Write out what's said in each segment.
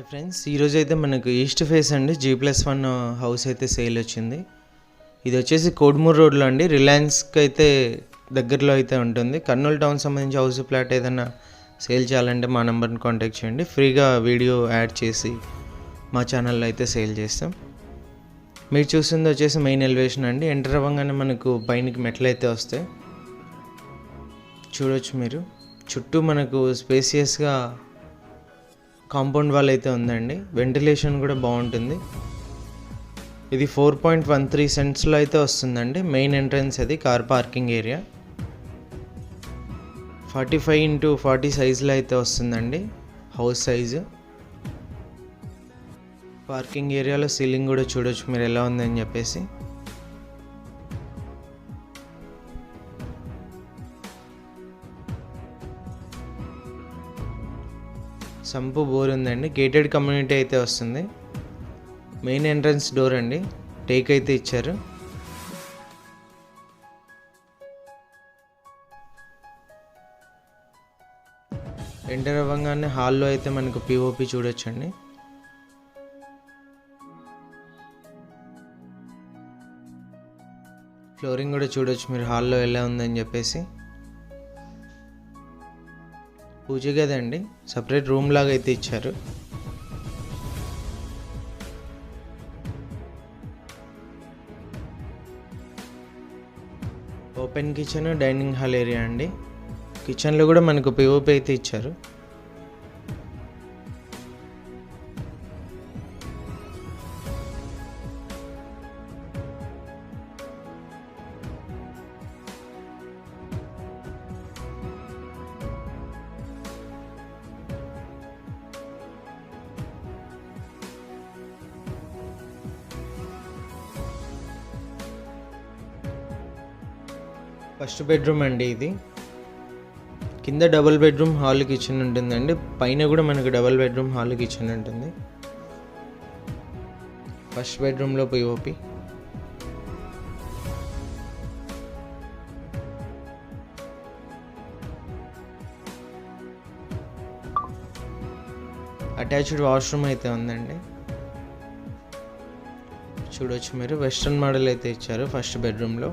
Hi friends. ఈరోజు అయితే మనకు ఈస్ట్ ఫేస్ అండి. జీ ప్లస్ వన్ హౌస్ అయితే సేల్ వచ్చింది. ఇది వచ్చేసి కోడ్మూర్ రోడ్లో అండి. రిలయన్స్కి అయితే దగ్గరలో అయితే ఉంటుంది. కర్నూలు టౌన్ సంబంధించి హౌస్ ప్లాట్ ఏదైనా సేల్ చేయాలంటే మా నెంబర్ని కాంటాక్ట్ చేయండి. ఫ్రీగా వీడియో యాడ్ చేసి మా ఛానల్లో అయితే సేల్ చేస్తాం. మీరు చూసింది వచ్చేసి మెయిన్ ఎలివేషన్ అండి. ఎంటర్ అవ్వగానే మనకు పైనకి మెట్లు అయితే వస్తాయి. చూడొచ్చు మీరు. చుట్టూ మనకు స్పేసియస్గా కాంపౌండ్ వాల్ అయితే ఉందండి. వెంటిలేషన్ కూడా బాగుంటుంది. ఇది ఫోర్ పాయింట్ వన్ త్రీ సెంట్స్లో అయితే వస్తుందండి. మెయిన్ ఎంట్రన్స్ అది car parking area forty five into forty సైజులో అయితే వస్తుందండి. హౌస్ సైజు పార్కింగ్ ఏరియాలో సీలింగ్ కూడా చూడొచ్చు మీరు ఎలా ఉందని చెప్పేసి. సంపు బోర్ ఉందండి. గేటెడ్ కమ్యూనిటీ అయితే వస్తుంది. మెయిన్ ఎంట్రన్స్ డోర్ అండి. టేక్ అయితే ఇచ్చారు. ఎంటర్ అవ్వగానే హాల్లో అయితే మనకు పిఓపి చూడొచ్చండి. ఫ్లోరింగ్ కూడా చూడొచ్చు మీరు. హాల్లో ఎలా ఉందని చెప్పేసి. పూజ గది అండి సపరేట్ రూమ్ లాగా అయితే ఇచ్చారు. Open kitchen dining hall area అండి. కిచెన్లో కూడా మనకు పిఓపి అయితే ఇచ్చారు. ఫస్ట్ బెడ్రూమ్ అండి ఇది. కింద డబుల్ బెడ్రూమ్ హాల్ కిచెన్ ఉంటుందండి. పైన కూడా మనకు డబుల్ బెడ్రూమ్ హాల్ కిచెన్ ఉంటుంది. ఫస్ట్ బెడ్రూమ్లో పిఓపి అటాచ్డ్ వాష్రూమ్ అయితే ఉందండి. చూడొచ్చు మీరు. వెస్ట్రన్ మోడల్ అయితే ఇచ్చారు ఫస్ట్ బెడ్రూమ్లో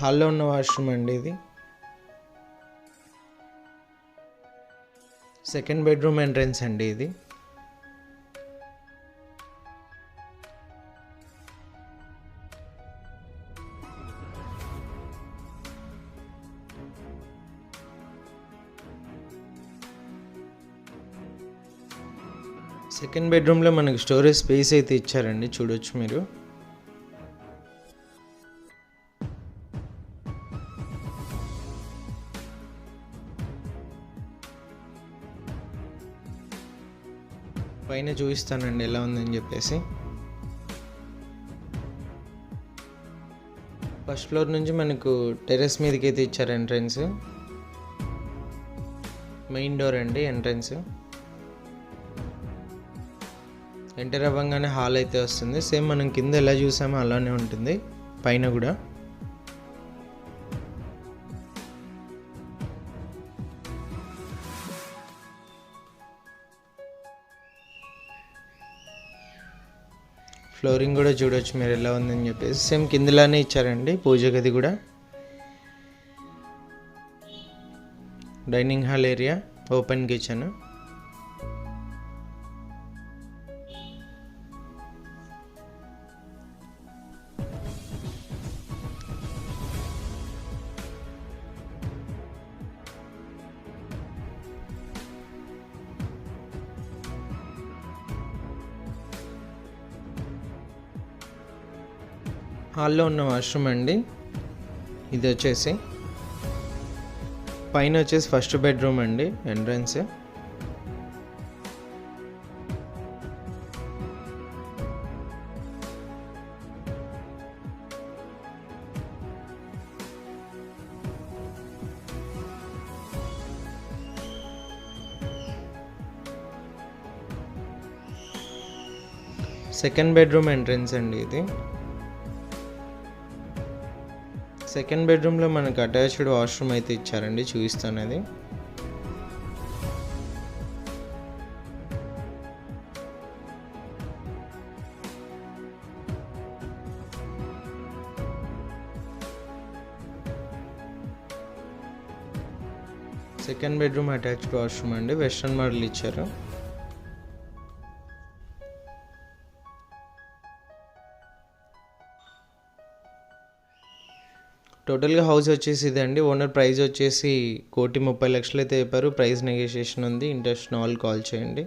హాల్లో ఉన్న వాష్రూమ్ అండి ఇది. సెకండ్ బెడ్రూమ్ ఎంట్రన్స్ అండి ఇది. సెకండ్ బెడ్రూమ్లో మనకి స్టోరేజ్ స్పేస్ అయితే ఇచ్చారండి చూడొచ్చు మీరు. పైన చూపిస్తానండి ఎలా ఉందని చెప్పేసి. ఫస్ట్ ఫ్లోర్ నుంచి మనకు టెర్రస్ మీదకి అయితే ఇచ్చారు ఎంట్రన్స్. మెయిన్ డోర్ అండి ఎంట్రన్స్. ఎంటర్ అవ్వగానే హాల్ అయితే వస్తుంది. సేమ్ మనం కింద ఎలా చూసామో అలానే ఉంటుంది. పైన కూడా. ఫ్లోరింగ్ కూడా చూడొచ్చు మీరు ఎలా ఉందని చెప్పేసి. సేమ్ కిందలానే ఇచ్చారండి పూజ గది కూడా. Dining hall area open kitchen. హాల్లో ఉన్న వాష్రూమ్ అండి. ఇది వచ్చేసి పైన వచ్చేసి ఫస్ట్ బెడ్రూమ్ అండి ఎంట్రన్స్. సెకండ్ బెడ్రూమ్ ఎంట్రన్స్ అండి ఇది. సెకండ్ బెడ్రూమ్లో మనకు అటాచ్డ్ వాష్రూమ్ అయితే ఇచ్చారండి చూపిస్తాను అది సెకండ్ బెడ్రూమ్ అటాచ్డ్ వాష్రూమ్ అండి వెస్ట్రన్ మోడల్ ఇచ్చారు. టోటల్గా హౌస్ వచ్చేసి ఇదండి ఓనర్ ప్రైస్ వచ్చేసి కోటి ముప్పై లక్షలు అయితే చెప్పారు. ప్రైస్ నెగోషియేషన్ ఉంది. ఇంట్రెస్ట్ ఆల్ కాల్ చేయండి.